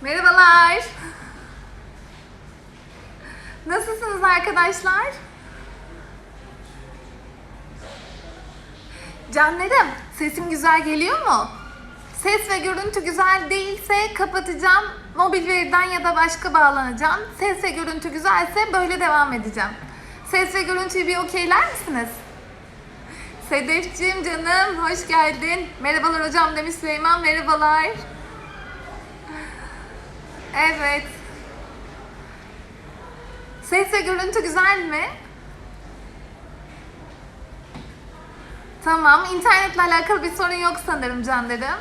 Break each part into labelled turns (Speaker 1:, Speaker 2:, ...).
Speaker 1: Merhabalar. Nasılsınız arkadaşlar? Canlarım, sesim güzel geliyor mu? Ses ve görüntü güzel değilse kapatacağım. Mobil veriden ya da başka bağlanacağım. Ses ve görüntü güzelse böyle devam edeceğim. Ses ve görüntüyü bir okeyler misiniz? Sedefciğim canım hoş geldin. Merhabalar hocam demiş Süleyman. Merhabalar. Evet. Ses ve görüntü güzel mi? Tamam. internetle alakalı bir sorun yok sanırım canlarım.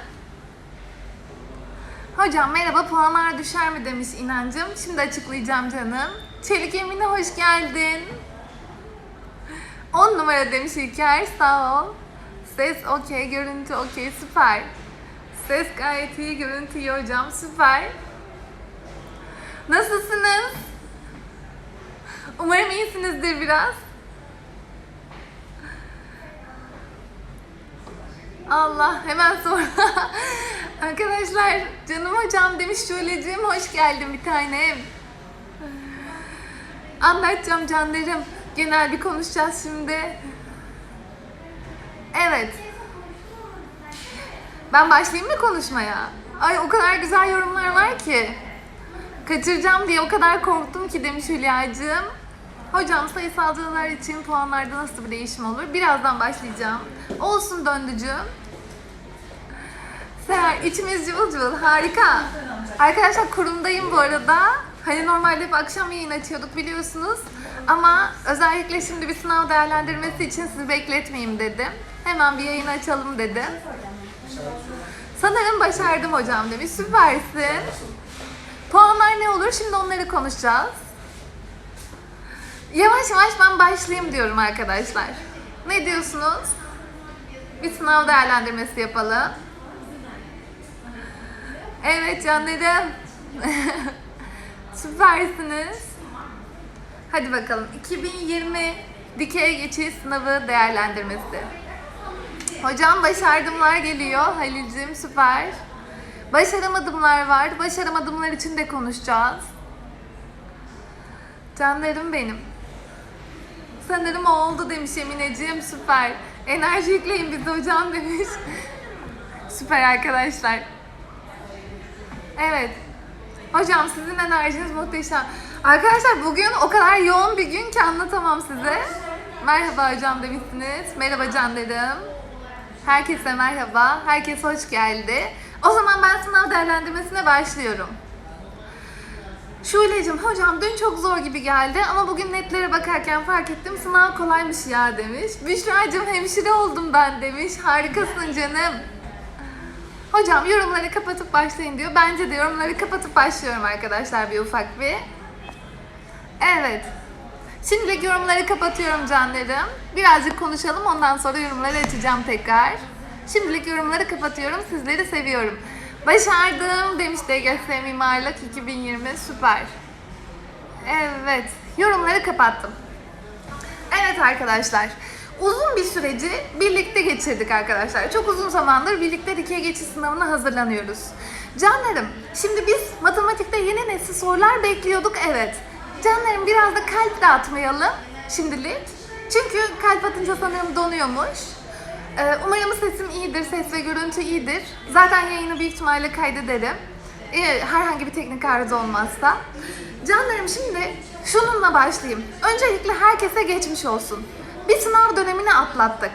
Speaker 1: Hocam merhaba puanlar düşer mi demiş inancım. Şimdi açıklayacağım canım. Çelik Emine hoş geldin. 10 numara demiş İlker sağ ol. Ses okey, görüntü okey süper. Ses gayet iyi, görüntü iyi hocam süper. Nasılsınız? Umarım iyisinizdir biraz. Allah hemen sonra. Arkadaşlar canım hocam demiş Şule'cim hoş geldin bir tanem. Anlatacağım canlarım. Genel bir konuşacağız şimdi. Evet. Ben başlayayım mı konuşmaya? Ay o kadar güzel yorumlar var ki. Kaçıracağım diye o kadar korktum ki demiş Hülya'cığım. Hocam sayısalcılar için puanlarda nasıl bir değişim olur? Birazdan başlayacağım. Olsun döndücüğüm. Seher içimiz cıvıl cıvıl harika. Arkadaşlar kurumdayım bu arada. Hani normalde hep akşam yayın açıyorduk biliyorsunuz. Ama özellikle şimdi bir sınav değerlendirmesi için sizi bekletmeyeyim dedim. Hemen bir yayın açalım dedim. Sanırım başardım hocam demiş. Süpersin. Puanlar ne olur? Şimdi onları konuşacağız. Yavaş yavaş ben başlayayım diyorum arkadaşlar. Ne diyorsunuz? Bir sınav değerlendirmesi yapalım. Evet canlarım. Süpersiniz. Hadi bakalım. 2020 dikey geçiş sınavı değerlendirmesi. Hocam başardımlar geliyor. Halil'cim süper. Başaramadımlar var. Başaramadımlar için de konuşacağız. Canlarım benim. Sanırım oldu demiş Emineciğim. Süper. Enerji yükleyin bize hocam demiş. Süper arkadaşlar. Evet. Hocam sizin enerjiniz muhteşem. Arkadaşlar bugün o kadar yoğun bir gün ki anlatamam size. Merhaba hocam demişsiniz. Merhaba canlarım. Herkese merhaba. Herkes hoş geldi. O zaman ben sınav değerlendirmesine başlıyorum. Şule'cim hocam dün çok zor gibi geldi ama bugün netlere bakarken fark ettim sınav kolaymış ya demiş. Büşra'cım hemşire oldum ben demiş. Harikasın canım. Hocam yorumları kapatıp başlayın diyor. Bence de yorumları kapatıp başlıyorum arkadaşlar bir ufak bir. Evet. Şimdilik yorumları kapatıyorum canlarım. Birazcık konuşalım ondan sonra yorumları açacağım tekrar. Şimdilik yorumları kapatıyorum. Sizleri seviyorum. Başardım demiş DGS Mimarlık 2020. Süper. Evet. Yorumları kapattım. Evet arkadaşlar. Uzun bir süreci birlikte geçirdik arkadaşlar. Çok uzun zamandır birlikte dikey geçiş sınavına hazırlanıyoruz. Canlarım, şimdi biz matematikte yeni nesil sorular bekliyorduk evet. Canlarım biraz da kalp de atmayalım şimdilik. Çünkü kalp atınca sanırım donuyormuş. Ee, umarım sesim iyidir, ses ve görüntü iyidir. Zaten yayını büyük ihtimalle kaydederim. Ee, herhangi bir teknik arıza olmazsa. Canlarım şimdi şununla başlayayım. Öncelikle herkese geçmiş olsun. Bir sınav dönemini atlattık.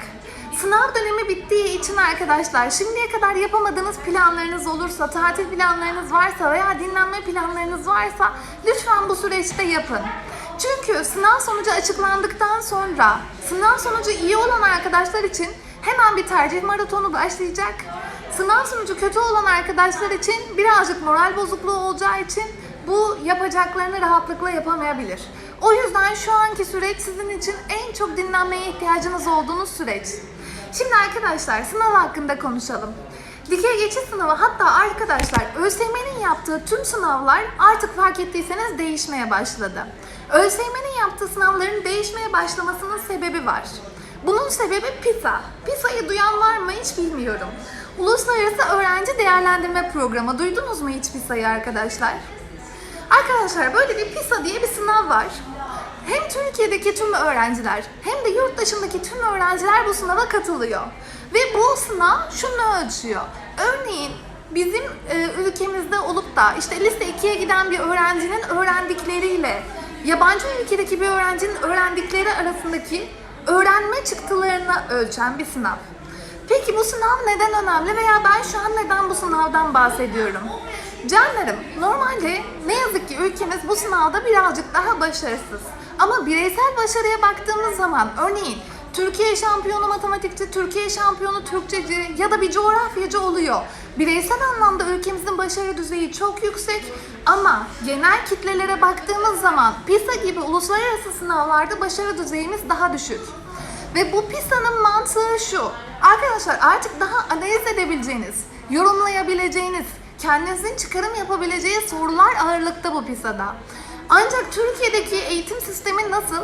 Speaker 1: Sınav dönemi bittiği için arkadaşlar şimdiye kadar yapamadığınız planlarınız olursa, tatil planlarınız varsa veya dinlenme planlarınız varsa lütfen bu süreçte yapın. Çünkü sınav sonucu açıklandıktan sonra sınav sonucu iyi olan arkadaşlar için hemen bir tercih maratonu başlayacak. Sınav sonucu kötü olan arkadaşlar için birazcık moral bozukluğu olacağı için bu yapacaklarını rahatlıkla yapamayabilir. O yüzden şu anki süreç sizin için en çok dinlenmeye ihtiyacınız olduğunuz süreç. Şimdi arkadaşlar sınav hakkında konuşalım. Dikey geçiş sınavı hatta arkadaşlar ÖSYM'nin yaptığı tüm sınavlar artık fark ettiyseniz değişmeye başladı. ÖSYM'nin yaptığı sınavların değişmeye başlamasının sebebi var. Bunun sebebi PISA. PISA'yı duyan var mı hiç bilmiyorum. Uluslararası Öğrenci Değerlendirme Programı. Duydunuz mu hiç PISA'yı arkadaşlar? Arkadaşlar böyle bir PISA diye bir sınav var. Hem Türkiye'deki tüm öğrenciler hem de yurt dışındaki tüm öğrenciler bu sınava katılıyor. Ve bu sınav şunu ölçüyor. Örneğin bizim e, ülkemizde olup da işte lise 2'ye giden bir öğrencinin öğrendikleriyle yabancı ülkedeki bir öğrencinin öğrendikleri arasındaki öğrenme çıktılarını ölçen bir sınav. Peki bu sınav neden önemli veya ben şu an neden bu sınavdan bahsediyorum? Canlarım, normalde ne yazık ki ülkemiz bu sınavda birazcık daha başarısız. Ama bireysel başarıya baktığımız zaman örneğin Türkiye şampiyonu matematikçi, Türkiye şampiyonu Türkçeci ya da bir coğrafyacı oluyor. Bireysel anlamda ülkemizin başarı düzeyi çok yüksek ama genel kitlelere baktığımız zaman PISA gibi uluslararası sınavlarda başarı düzeyimiz daha düşük. Ve bu PISA'nın mantığı şu. Arkadaşlar artık daha analiz edebileceğiniz, yorumlayabileceğiniz, kendinizin çıkarım yapabileceği sorular ağırlıkta bu PISA'da. Ancak Türkiye'deki eğitim sistemi nasıl?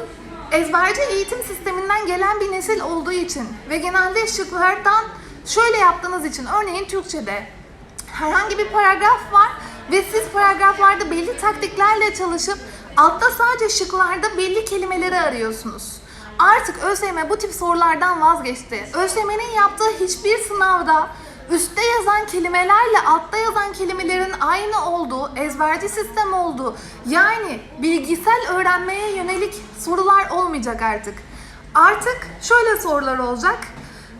Speaker 1: Ezberci eğitim sisteminden gelen bir nesil olduğu için ve genelde şıklardan şöyle yaptığınız için örneğin Türkçe'de herhangi bir paragraf var ve siz paragraflarda belli taktiklerle çalışıp altta sadece şıklarda belli kelimeleri arıyorsunuz. Artık ÖSYM bu tip sorulardan vazgeçti. ÖSYM'nin yaptığı hiçbir sınavda üstte yazan kelimelerle altta yazan kelimelerin aynı olduğu, ezberci sistem olduğu, yani bilgisel öğrenmeye yönelik sorular olmayacak artık. Artık şöyle sorular olacak.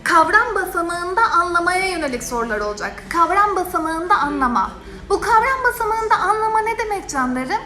Speaker 1: Kavram basamağında anlamaya yönelik sorular olacak. Kavram basamağında anlama. Bu kavram basamağında anlama ne demek canlarım?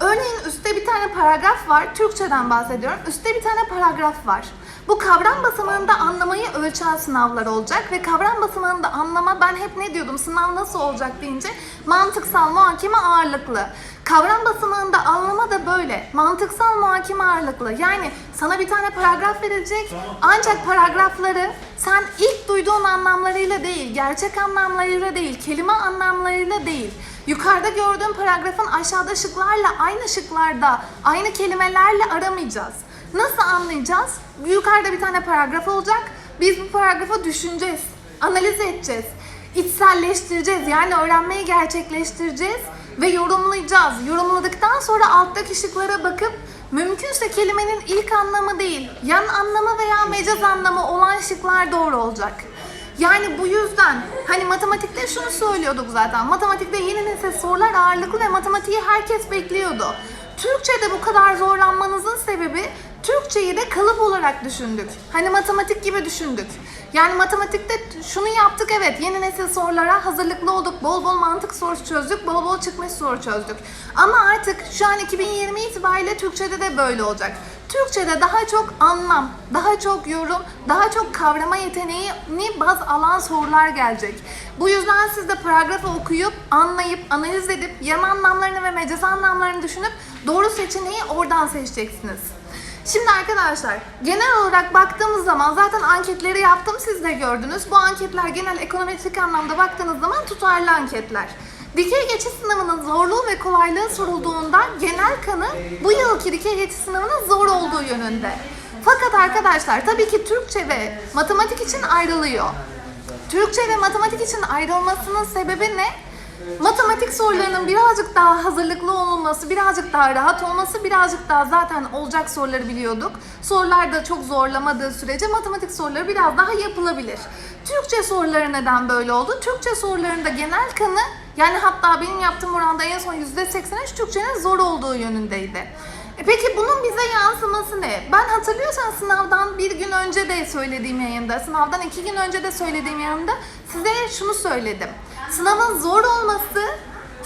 Speaker 1: Örneğin üstte bir tane paragraf var. Türkçeden bahsediyorum. Üstte bir tane paragraf var. Bu kavram basamağında anlamayı ölçen sınavlar olacak ve kavram basamağında anlama ben hep ne diyordum sınav nasıl olacak deyince mantıksal muhakeme ağırlıklı. Kavram basamağında anlama da böyle. Mantıksal muhakeme ağırlıklı. Yani sana bir tane paragraf verilecek ancak paragrafları sen ilk duyduğun anlamlarıyla değil, gerçek anlamlarıyla değil, kelime anlamlarıyla değil. Yukarıda gördüğün paragrafın aşağıda şıklarla aynı şıklarda, aynı kelimelerle aramayacağız. Nasıl anlayacağız? Yukarıda bir tane paragraf olacak. Biz bu paragrafı düşüneceğiz, analiz edeceğiz, içselleştireceğiz. Yani öğrenmeyi gerçekleştireceğiz ve yorumlayacağız. Yorumladıktan sonra alttaki şıklara bakıp mümkünse kelimenin ilk anlamı değil, yan anlamı veya mecaz anlamı olan şıklar doğru olacak. Yani bu yüzden hani matematikte şunu söylüyorduk zaten. Matematikte yeni nesil sorular ağırlıklı ve matematiği herkes bekliyordu. Türkçe'de bu kadar zorlanmanızın sebebi Türkçeyi de kalıp olarak düşündük. Hani matematik gibi düşündük. Yani matematikte şunu yaptık evet yeni nesil sorulara hazırlıklı olduk. Bol bol mantık sorusu çözdük, bol bol çıkmış soru çözdük. Ama artık şu an 2020 itibariyle Türkçe'de de böyle olacak. Türkçe'de daha çok anlam, daha çok yorum, daha çok kavrama yeteneğini baz alan sorular gelecek. Bu yüzden siz de paragrafı okuyup, anlayıp, analiz edip, yan anlamlarını ve mecaz anlamlarını düşünüp doğru seçeneği oradan seçeceksiniz. Şimdi arkadaşlar genel olarak baktığımız zaman zaten anketleri yaptım siz de gördünüz. Bu anketler genel ekonometrik anlamda baktığınız zaman tutarlı anketler. Dikey geçiş sınavının zorluğu ve kolaylığı sorulduğunda genel kanı bu yılki dikey geçiş sınavının zor olduğu yönünde. Fakat arkadaşlar tabii ki Türkçe ve matematik için ayrılıyor. Türkçe ve matematik için ayrılmasının sebebi ne? Matematik sorularının birazcık daha hazırlıklı olması, birazcık daha rahat olması, birazcık daha zaten olacak soruları biliyorduk. Sorular da çok zorlamadığı sürece matematik soruları biraz daha yapılabilir. Türkçe soruları neden böyle oldu? Türkçe sorularında genel kanı yani hatta benim yaptığım oranda en son %83 Türkçenin zor olduğu yönündeydi. E peki bunun bize yansıması ne? Ben hatırlıyorsan sınavdan bir gün önce de söylediğim yayında, sınavdan iki gün önce de söylediğim yayında size şunu söyledim. Sınavın zor olması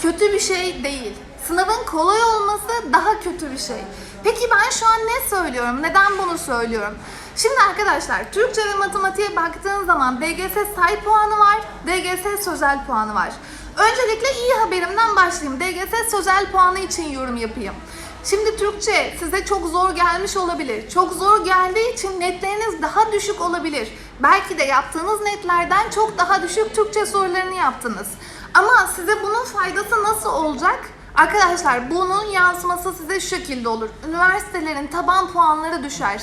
Speaker 1: kötü bir şey değil. Sınavın kolay olması daha kötü bir şey. Peki ben şu an ne söylüyorum? Neden bunu söylüyorum? Şimdi arkadaşlar Türkçe ve matematiğe baktığın zaman DGS say puanı var, DGS sözel puanı var. Öncelikle iyi haberimden başlayayım. DGS sözel puanı için yorum yapayım. Şimdi Türkçe size çok zor gelmiş olabilir. Çok zor geldiği için netleriniz daha düşük olabilir. Belki de yaptığınız netlerden çok daha düşük Türkçe sorularını yaptınız. Ama size bunun faydası nasıl olacak? Arkadaşlar bunun yansıması size şu şekilde olur. Üniversitelerin taban puanları düşer.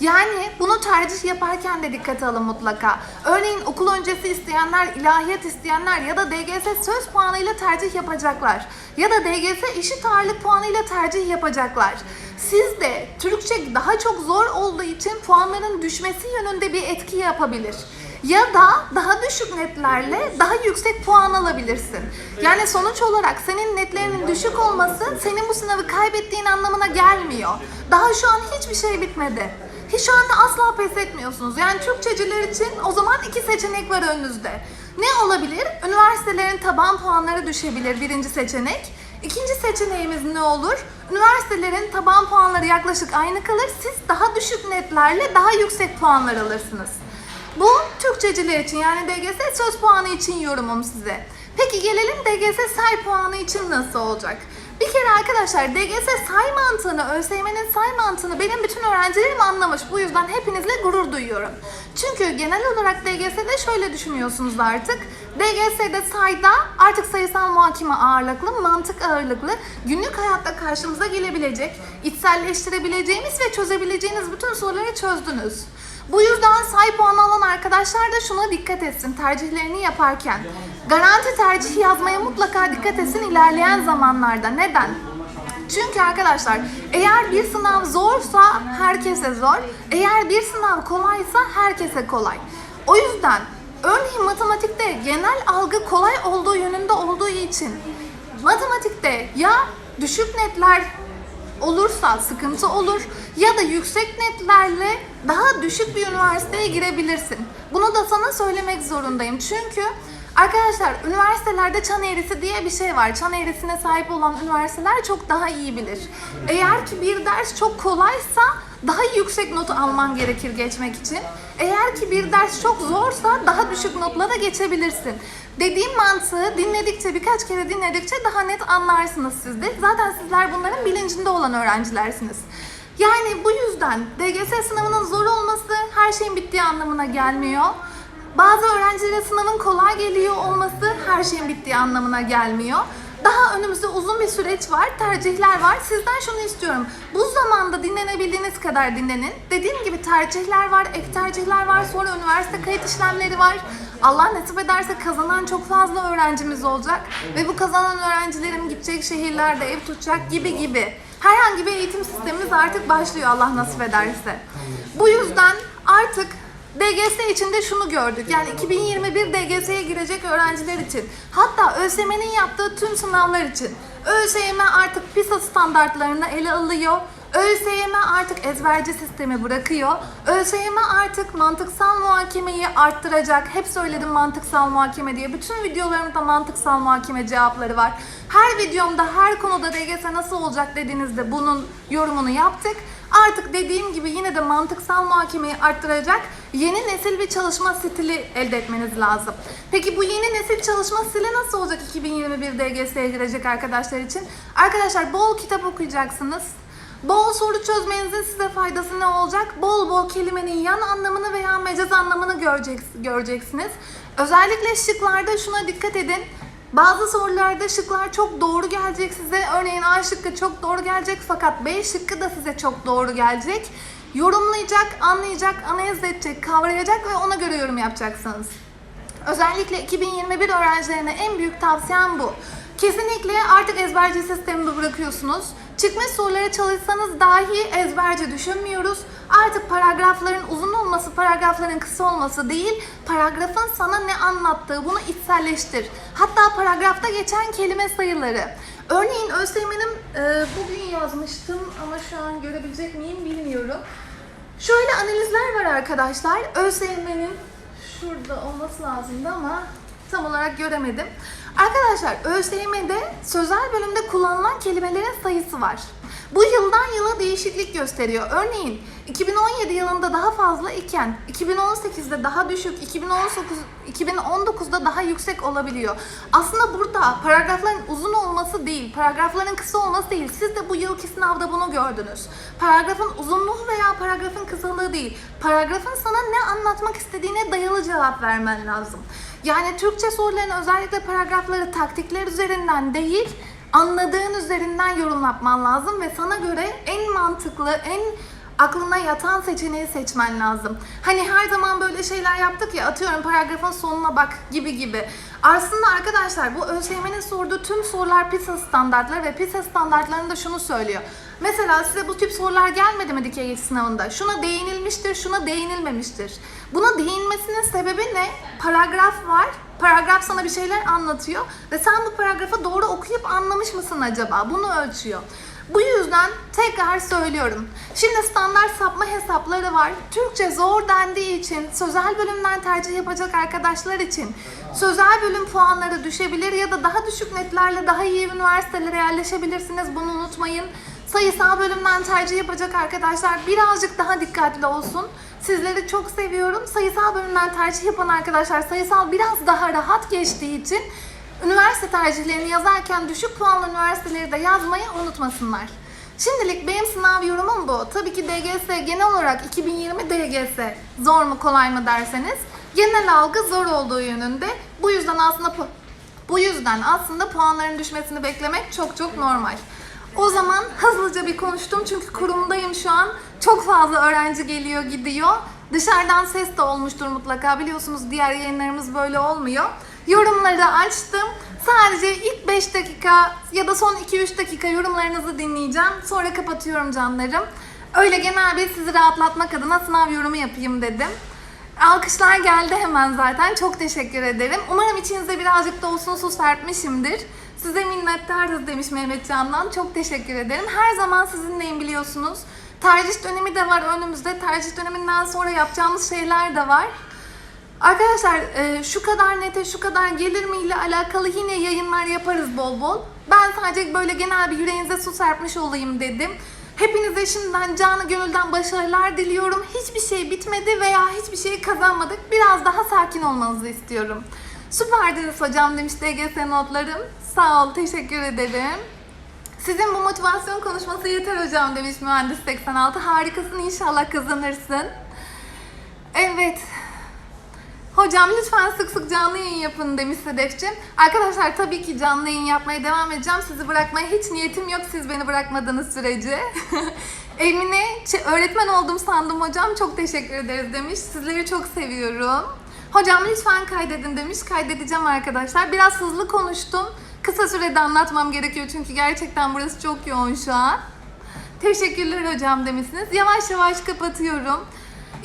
Speaker 1: Yani bunu tercih yaparken de dikkate alın mutlaka. Örneğin okul öncesi isteyenler, ilahiyat isteyenler ya da DGS söz puanıyla tercih yapacaklar. Ya da DGS eşit ağırlık puanıyla tercih yapacaklar. Siz de Türkçe daha çok zor olduğu için puanların düşmesi yönünde bir etki yapabilir ya da daha düşük netlerle daha yüksek puan alabilirsin. Yani sonuç olarak senin netlerinin düşük olması senin bu sınavı kaybettiğin anlamına gelmiyor. Daha şu an hiçbir şey bitmedi. Hiç şu anda asla pes etmiyorsunuz. Yani Türkçeciler için o zaman iki seçenek var önünüzde. Ne olabilir? Üniversitelerin taban puanları düşebilir birinci seçenek. İkinci seçeneğimiz ne olur? Üniversitelerin taban puanları yaklaşık aynı kalır. Siz daha düşük netlerle daha yüksek puanlar alırsınız. Bu Türkçeciler için yani DGS söz puanı için yorumum size. Peki gelelim DGS say puanı için nasıl olacak? Bir kere arkadaşlar DGS say mantığını, ÖSYM'nin say mantığını benim bütün öğrencilerim anlamış. Bu yüzden hepinizle gurur duyuyorum. Çünkü genel olarak DGS'de şöyle düşünüyorsunuz artık. DGS'de sayda artık sayısal muhakeme ağırlıklı, mantık ağırlıklı, günlük hayatta karşımıza gelebilecek, içselleştirebileceğimiz ve çözebileceğiniz bütün soruları çözdünüz. Bu yüzden say puanı alan arkadaşlar da şuna dikkat etsin tercihlerini yaparken. Garanti tercihi yazmaya mutlaka dikkat etsin ilerleyen zamanlarda. Neden? Çünkü arkadaşlar eğer bir sınav zorsa herkese zor, eğer bir sınav kolaysa herkese kolay. O yüzden örneğin matematikte genel algı kolay olduğu yönünde olduğu için matematikte ya düşük netler olursa sıkıntı olur ya da yüksek netlerle daha düşük bir üniversiteye girebilirsin. Bunu da sana söylemek zorundayım. Çünkü arkadaşlar üniversitelerde çan eğrisi diye bir şey var. Çan eğrisine sahip olan üniversiteler çok daha iyi bilir. Eğer ki bir ders çok kolaysa daha yüksek notu alman gerekir geçmek için. Eğer ki bir ders çok zorsa daha düşük notla da geçebilirsin. Dediğim mantığı dinledikçe, birkaç kere dinledikçe daha net anlarsınız siz de. Zaten sizler bunların bilincinde olan öğrencilersiniz. Yani bu yüzden DGS sınavının zor olması her şeyin bittiği anlamına gelmiyor. Bazı öğrencilere sınavın kolay geliyor olması her şeyin bittiği anlamına gelmiyor. Daha önümüzde uzun bir süreç var, tercihler var. Sizden şunu istiyorum. Bu zamanda dinlenebildiğiniz kadar dinlenin. Dediğim gibi tercihler var, ek tercihler var, sonra üniversite kayıt işlemleri var. Allah nasip ederse kazanan çok fazla öğrencimiz olacak. Ve bu kazanan öğrencilerim gidecek şehirlerde ev tutacak gibi gibi. Herhangi bir eğitim sistemimiz artık başlıyor Allah nasip ederse. Bu yüzden artık DGS için de şunu gördük. Yani 2021 DGS'ye girecek öğrenciler için. Hatta ÖSYM'nin yaptığı tüm sınavlar için. ÖSYM artık PISA standartlarını ele alıyor. ÖSYM artık ezberci sistemi bırakıyor. ÖSYM artık mantıksal muhakemeyi arttıracak. Hep söyledim mantıksal muhakeme diye. Bütün videolarımda mantıksal muhakeme cevapları var. Her videomda her konuda DGS nasıl olacak dediğinizde bunun yorumunu yaptık. Artık dediğim gibi yine de mantıksal muhakemeyi arttıracak yeni nesil bir çalışma stili elde etmeniz lazım. Peki bu yeni nesil çalışma stili nasıl olacak 2021 DGS'ye girecek arkadaşlar için? Arkadaşlar bol kitap okuyacaksınız. Bol soru çözmenizin size faydası ne olacak? Bol bol kelimenin yan anlamını veya mecaz anlamını göreceksiniz. Özellikle şıklarda şuna dikkat edin. Bazı sorularda şıklar çok doğru gelecek size. Örneğin A şıkkı çok doğru gelecek fakat B şıkkı da size çok doğru gelecek. Yorumlayacak, anlayacak, analiz edecek, kavrayacak ve ona göre yorum yapacaksınız. Özellikle 2021 öğrencilerine en büyük tavsiyem bu. Kesinlikle artık ezberci sistemini bırakıyorsunuz. Çıkmış sorulara çalışsanız dahi ezberci düşünmüyoruz. Artık paragrafların uzun olması, paragrafların kısa olması değil, paragrafın sana ne anlattığı bunu içselleştir. Hatta paragrafta geçen kelime sayıları. Örneğin ÖSYM'nin e, bugün yazmıştım ama şu an görebilecek miyim bilmiyorum. Şöyle analizler var arkadaşlar. ÖSYM'nin şurada olması lazımdı ama tam olarak göremedim. Arkadaşlar ÖSYM'de sözel bölümde kullanılan kelimelerin sayısı var. Bu yıldan yıla değişiklik gösteriyor. Örneğin 2017 yılında daha fazla iken 2018'de daha düşük, 2019 2019'da daha yüksek olabiliyor. Aslında burada paragrafların uzun olması değil, paragrafların kısa olması değil. Siz de bu yılki sınavda bunu gördünüz. Paragrafın uzunluğu veya paragrafın kısalığı değil. Paragrafın sana ne anlatmak istediğine dayalı cevap vermen lazım. Yani Türkçe soruların özellikle paragrafları taktikler üzerinden değil, anladığın üzerinden yorum yapman lazım ve sana göre en mantıklı, en aklına yatan seçeneği seçmen lazım. Hani her zaman böyle şeyler yaptık ya atıyorum paragrafın sonuna bak gibi gibi. Aslında arkadaşlar bu ÖSYM'nin sorduğu tüm sorular PISA standartları ve PISA standartlarında şunu söylüyor. Mesela size bu tip sorular gelmedi mi dikey sınavında? Şuna değinilmiştir, şuna değinilmemiştir. Buna değinmesinin sebebi ne? Paragraf var. Paragraf sana bir şeyler anlatıyor ve sen bu paragrafı doğru okuyup anlamış mısın acaba? Bunu ölçüyor. Bu yüzden tekrar söylüyorum. Şimdi standart sapma hesapları var. Türkçe zor dendiği için sözel bölümden tercih yapacak arkadaşlar için sözel bölüm puanları düşebilir ya da daha düşük netlerle daha iyi üniversitelere yerleşebilirsiniz. Bunu unutmayın. Sayısal bölümden tercih yapacak arkadaşlar birazcık daha dikkatli olsun. Sizleri çok seviyorum. Sayısal bölümden tercih yapan arkadaşlar sayısal biraz daha rahat geçtiği için üniversite tercihlerini yazarken düşük puanlı üniversiteleri de yazmayı unutmasınlar. Şimdilik benim sınav yorumum bu. Tabii ki DGS genel olarak 2020 DGS zor mu kolay mı derseniz genel algı zor olduğu yönünde. Bu yüzden aslında bu yüzden aslında puanların düşmesini beklemek çok çok normal. O zaman hızlıca bir konuştum çünkü kurumdayım şu an. Çok fazla öğrenci geliyor gidiyor. Dışarıdan ses de olmuştur mutlaka. Biliyorsunuz diğer yayınlarımız böyle olmuyor. Yorumları açtım. Sadece ilk 5 dakika ya da son 2-3 dakika yorumlarınızı dinleyeceğim. Sonra kapatıyorum canlarım. Öyle genel bir sizi rahatlatmak adına sınav yorumu yapayım dedim. Alkışlar geldi hemen zaten. Çok teşekkür ederim. Umarım içinize birazcık da olsun su serpmişimdir. Size minnettarız demiş Mehmet Can'dan. Çok teşekkür ederim. Her zaman sizinleyim biliyorsunuz. Tercih dönemi de var önümüzde. Tercih döneminden sonra yapacağımız şeyler de var. Arkadaşlar e, şu kadar nete şu kadar gelir mi ile alakalı yine yayınlar yaparız bol bol. Ben sadece böyle genel bir yüreğinize su serpmiş olayım dedim. Hepinize şimdiden canı gönülden başarılar diliyorum. Hiçbir şey bitmedi veya hiçbir şey kazanmadık. Biraz daha sakin olmanızı istiyorum. Süperdiniz hocam demiş DGS notlarım. Sağ ol, teşekkür ederim. Sizin bu motivasyon konuşması yeter hocam demiş mühendis 86. Harikasın inşallah kazanırsın. Evet. Hocam lütfen sık sık canlı yayın yapın demiş Sedefciğim. Arkadaşlar tabii ki canlı yayın yapmaya devam edeceğim. Sizi bırakmaya hiç niyetim yok siz beni bırakmadığınız sürece. Emine öğretmen oldum sandım hocam. Çok teşekkür ederiz demiş. Sizleri çok seviyorum. Hocam lütfen kaydedin demiş. Kaydedeceğim arkadaşlar. Biraz hızlı konuştum. Kısa sürede anlatmam gerekiyor çünkü gerçekten burası çok yoğun şu an. Teşekkürler hocam demişsiniz. Yavaş yavaş kapatıyorum.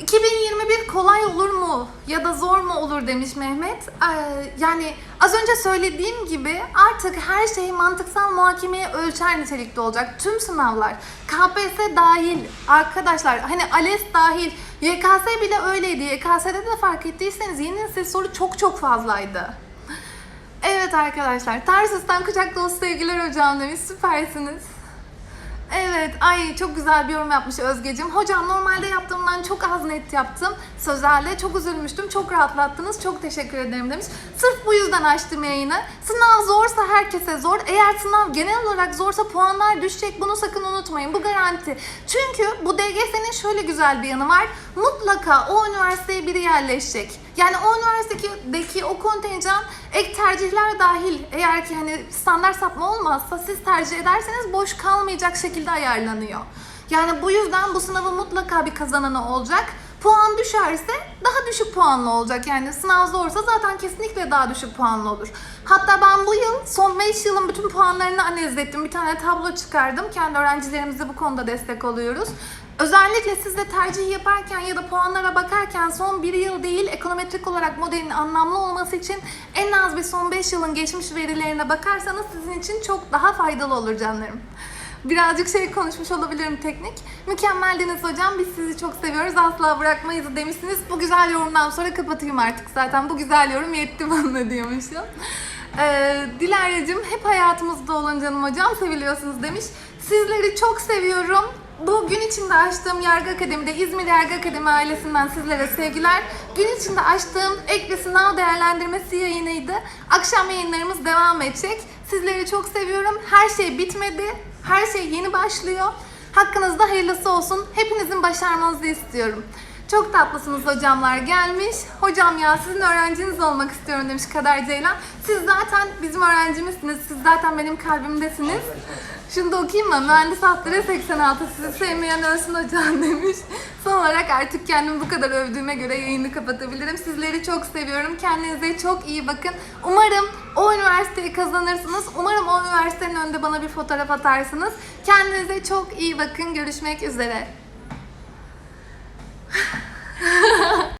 Speaker 1: 2021 kolay olur mu ya da zor mu olur demiş Mehmet. Ee, yani az önce söylediğim gibi artık her şey mantıksal muhakemeye ölçer nitelikte olacak. Tüm sınavlar, KPSS dahil, arkadaşlar hani ALES dahil, YKS bile öyleydi. YKS'de de fark ettiyseniz yeni nesil soru çok çok fazlaydı. Evet arkadaşlar, Tarsus'tan kucak dolusu sevgiler hocam demiş. Süpersiniz. Evet, ay çok güzel bir yorum yapmış Özgeciğim. Hocam normalde yaptığımdan çok az net yaptım. Sözlerle çok üzülmüştüm, çok rahatlattınız. Çok teşekkür ederim demiş. Sırf bu yüzden açtım yayını. Sınav zorsa herkese zor. Eğer sınav genel olarak zorsa puanlar düşecek. Bunu sakın unutmayın. Bu garanti. Çünkü bu DGS'nin şöyle güzel bir yanı var. Mutlaka o üniversiteye biri yerleşecek. Yani o üniversitedeki o kontenjan ek tercihler dahil eğer ki hani standart sapma olmazsa siz tercih ederseniz boş kalmayacak şekilde ayarlanıyor. Yani bu yüzden bu sınavın mutlaka bir kazananı olacak. Puan düşerse daha düşük puanlı olacak. Yani sınav zorsa zaten kesinlikle daha düşük puanlı olur. Hatta ben bu yıl son 5 yılın bütün puanlarını analiz ettim. Bir tane tablo çıkardım. Kendi öğrencilerimize bu konuda destek oluyoruz. Özellikle siz de tercih yaparken ya da puanlara bakarken son bir yıl değil ekonometrik olarak modelin anlamlı olması için en az bir son 5 yılın geçmiş verilerine bakarsanız sizin için çok daha faydalı olur canlarım. Birazcık şey konuşmuş olabilirim teknik. Mükemmeldiniz hocam. Biz sizi çok seviyoruz. Asla bırakmayız demişsiniz. Bu güzel yorumdan sonra kapatayım artık zaten. Bu güzel yorum yetti bana diyormuşum. Ee, Dilara'cığım hep hayatımızda olan canım hocam seviliyorsunuz demiş. Sizleri çok seviyorum. Bu gün içinde açtığım Yargı Akademi'de İzmir Yargı Akademi ailesinden sizlere sevgiler. Gün içinde açtığım ek ve sınav değerlendirmesi yayınıydı. Akşam yayınlarımız devam edecek. Sizleri çok seviyorum. Her şey bitmedi. Her şey yeni başlıyor. Hakkınızda hayırlısı olsun. Hepinizin başarmanızı istiyorum. Çok tatlısınız hocamlar gelmiş. Hocam ya sizin öğrenciniz olmak istiyorum demiş Kader Ceylan. Siz zaten bizim öğrencimizsiniz. Siz zaten benim kalbimdesiniz. Şunu da okuyayım mı? Mühendis Hatları 86 sizi sevmeyen ölsün hocam demiş. Son olarak artık kendimi bu kadar övdüğüme göre yayını kapatabilirim. Sizleri çok seviyorum. Kendinize çok iyi bakın. Umarım o üniversiteyi kazanırsınız. Umarım o üniversitenin önünde bana bir fotoğraf atarsınız. Kendinize çok iyi bakın. Görüşmek üzere.